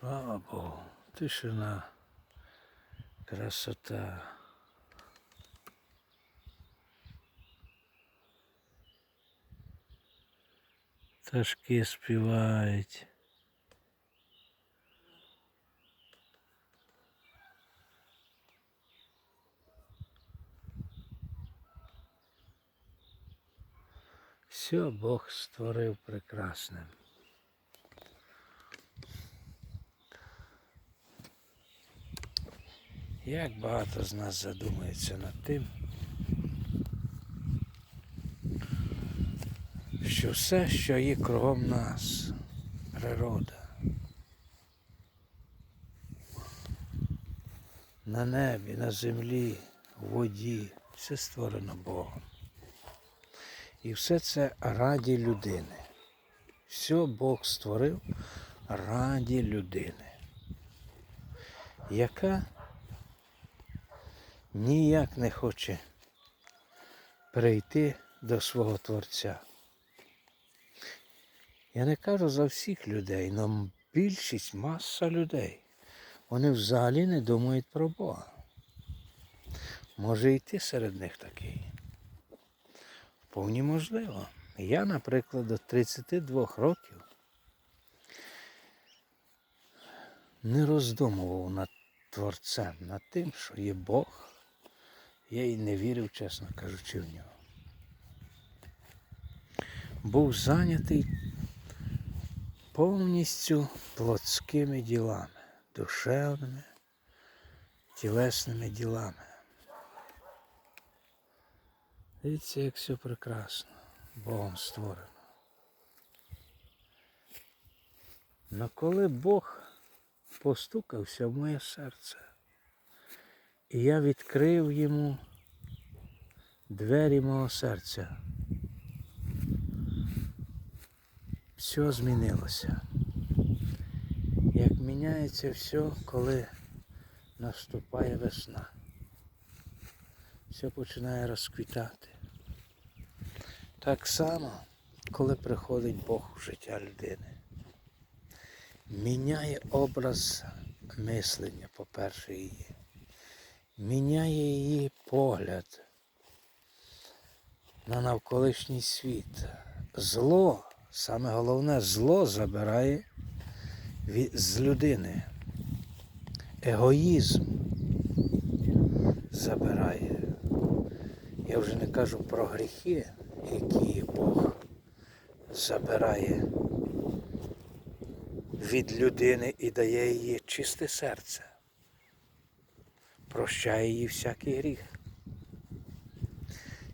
Слава Богу, тишина, красота. Пташки співають. Все Бог створив прекрасним. Як багато з нас задумається над тим, що все, що є кругом нас, природа, на небі, на землі, в воді, все створено Богом. І все це раді людини. Все Бог створив раді людини, яка ніяк не хоче прийти до свого Творця. Я не кажу за всіх людей, але більшість маса людей. Вони взагалі не думають про Бога. Може і ти серед них такий. Повні можливо. Я, наприклад, до 32 років не роздумував над Творцем, над тим, що є Бог. Я і не вірив, чесно кажучи, в нього. Був зайнятий повністю плотськими ділами, душевними, тілесними ділами. Дивіться, як все прекрасно, Богом створено. Но коли Бог постукався в моє серце, і я відкрив йому двері мого серця, все змінилося. Як міняється все, коли наступає весна. Все починає розквітати. Так само, коли приходить Бог у життя людини. Міняє образ мислення, по-перше, її. Міняє її погляд на навколишній світ. Зло, саме головне, зло забирає з людини. Егоїзм забирає. Я вже не кажу про гріхи, які Бог забирає від людини і дає їй чисте серце. Прощає їй всякий гріх.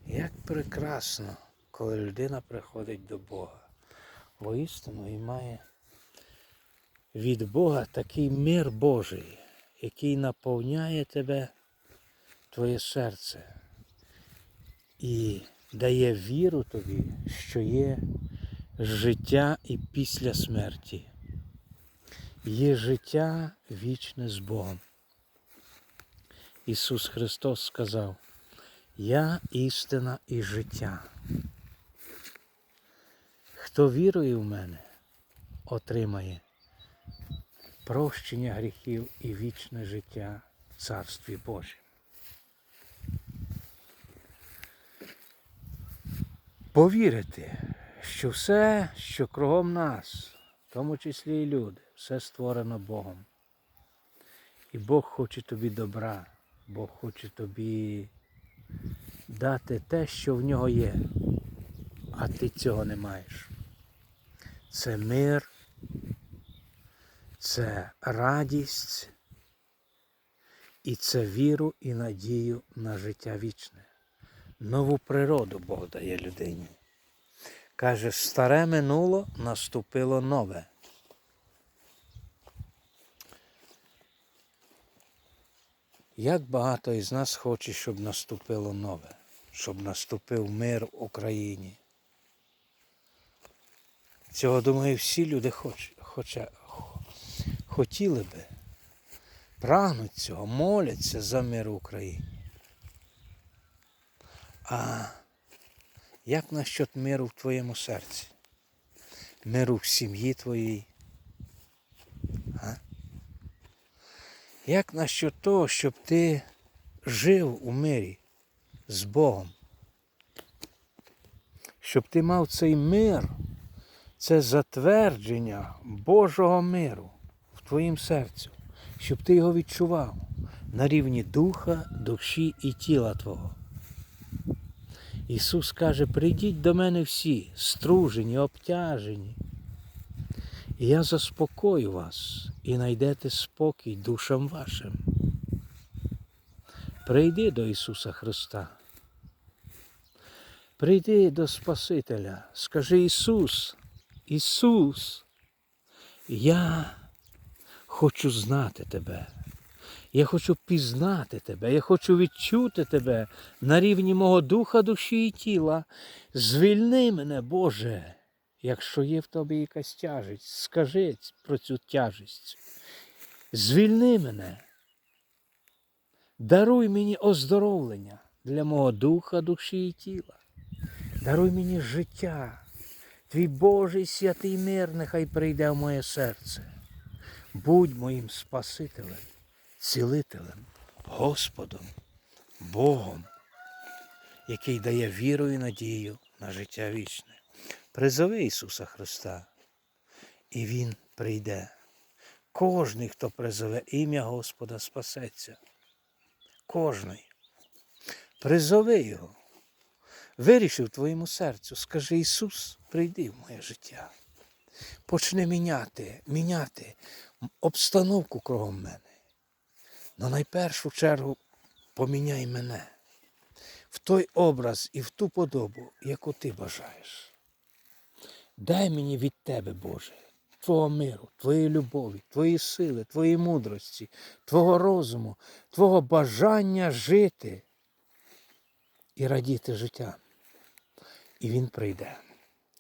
Як прекрасно, коли людина приходить до Бога. Воістину і має від Бога такий мир Божий, який наповняє тебе, твоє серце і дає віру тобі, що є життя і після смерті. Є життя вічне з Богом. Ісус Христос сказав, Я істина і життя. Хто вірує в мене, отримає прощення гріхів і вічне життя в Царстві Божім. Повірити, що все, що кругом нас, в тому числі і люди, все створено Богом. І Бог хоче тобі добра, Бог хоче тобі дати те, що в нього є, а ти цього не маєш. Це мир, це радість і це віру і надію на життя вічне. Нову природу Бог дає людині. Каже, старе минуло, наступило нове. Як багато із нас хоче, щоб наступило нове, щоб наступив мир в Україні. Цього, думаю, всі люди хоч, хоча, хотіли би, прагнуть цього, моляться за мир в Україні. А як насчет миру в твоєму серці? Миру в сім'ї твоїй? Як насчет того, щоб ти жив у мирі з Богом? Щоб ти мав цей мир, це затвердження Божого миру в твоїм серцю, щоб ти його відчував на рівні духа, душі і тіла Твого. Ісус каже, прийдіть до мене всі, стружені, обтяжені, я заспокою вас і найдете спокій душам вашим. Прийди до Ісуса Христа. Прийди до Спасителя, скажи Ісус, Ісус, я хочу знати Тебе. Я хочу пізнати Тебе, я хочу відчути Тебе на рівні мого духа, душі і тіла. Звільни мене, Боже, якщо є в Тобі якась тяжесть, скажи про цю тяжесть. Звільни мене. Даруй мені оздоровлення для мого духа, душі і тіла. Даруй мені життя. Твій Божий святий мир нехай прийде в моє серце. Будь моїм Спасителем, цілителем, Господом, Богом, який дає віру і надію на життя вічне. Призови Ісуса Христа, і Він прийде. Кожний, хто призове ім'я Господа, спасеться. Кожний. Призови Його. Вирішив твоєму серцю, скажи Ісус, прийди в моє життя. Почни міняти, міняти обстановку кругом мене. Но найпершу чергу поміняй мене в той образ і в ту подобу, яку ти бажаєш. Дай мені від Тебе, Боже, Твого миру, Твоєї любові, Твоєї сили, Твоєї мудрості, Твого розуму, Твого бажання жити і радіти життям. І Він прийде.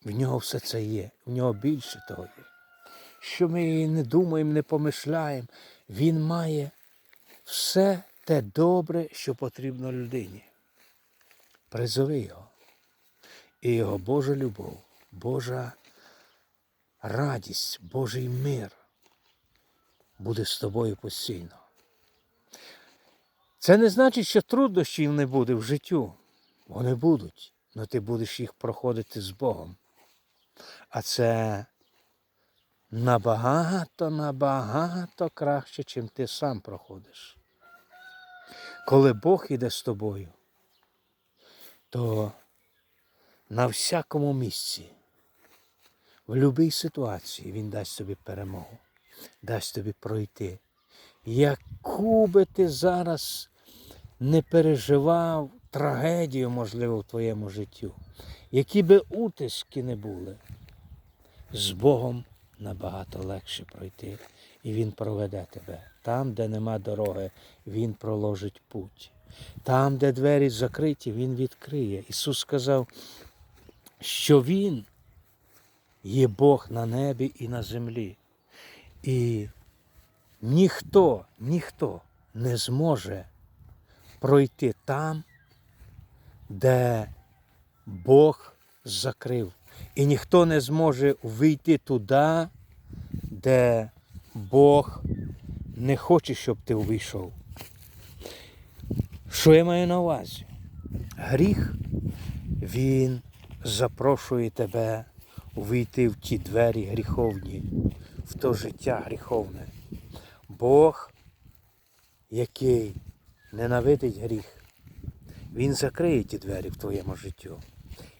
В нього все це є, в нього більше того є. Що ми не думаємо, не помишляємо, він має все те добре, що потрібно людині. Призови його. І його Божа любов, Божа радість, Божий мир буде з тобою постійно. Це не значить, що труднощів не буде в життю. Вони будуть, але ти будеш їх проходити з Богом. А це набагато, набагато краще, чим ти сам проходиш. Коли Бог іде з тобою, то на всякому місці, в будь-якій ситуації Він дасть тобі перемогу, дасть тобі пройти. Яку би ти зараз не переживав трагедію, можливо, в твоєму життю, які би утиски не були, з Богом набагато легше пройти, і Він проведе тебе. Там, де нема дороги, Він проложить путь. Там, де двері закриті, Він відкриє. Ісус сказав, що Він є Бог на небі і на землі. І ніхто, ніхто не зможе пройти там, де Бог закрив. І ніхто не зможе вийти туди, де Бог не хоче, щоб ти увійшов. Що я маю на увазі? Гріх, він запрошує тебе увійти в ті двері гріховні, в то життя гріховне. Бог, який ненавидить гріх, він закриє ті двері в твоєму життю.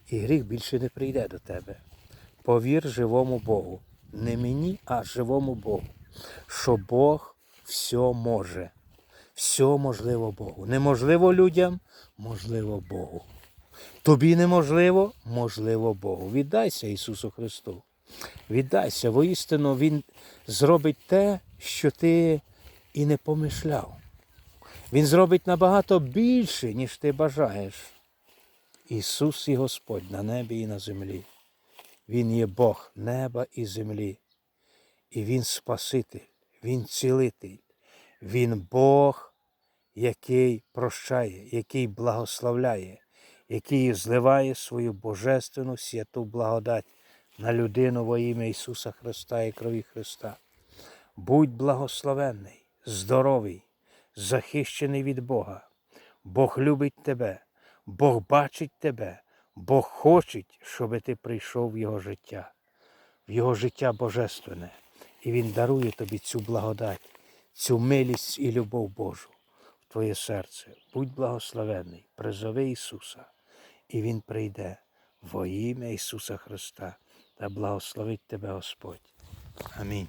І гріх більше не прийде до тебе. Повір живому Богу. Не мені, а живому Богу. Що Бог все може. Все можливо Богу. Неможливо людям, можливо Богу. Тобі неможливо, можливо Богу. Віддайся Ісусу Христу. Віддайся, воістину Він зробить те, що ти і не помишляв. Він зробить набагато більше, ніж ти бажаєш. Ісус і Господь на небі і на землі. Він є Бог неба і землі. І Він Спаситель, Він цілитель, Він Бог, який прощає, який благословляє, який зливає свою божественну святу благодать на людину во ім'я Ісуса Христа і крові Христа. Будь благословенний, здоровий, захищений від Бога. Бог любить тебе, Бог бачить тебе, Бог хоче, щоб ти прийшов в Його життя, в Його життя божественне. І Він дарує тобі цю благодать, цю милість і любов Божу в твоє серце. Будь благословений, призови Ісуса, і Він прийде во ім'я Ісуса Христа та благословить тебе Господь. Амінь.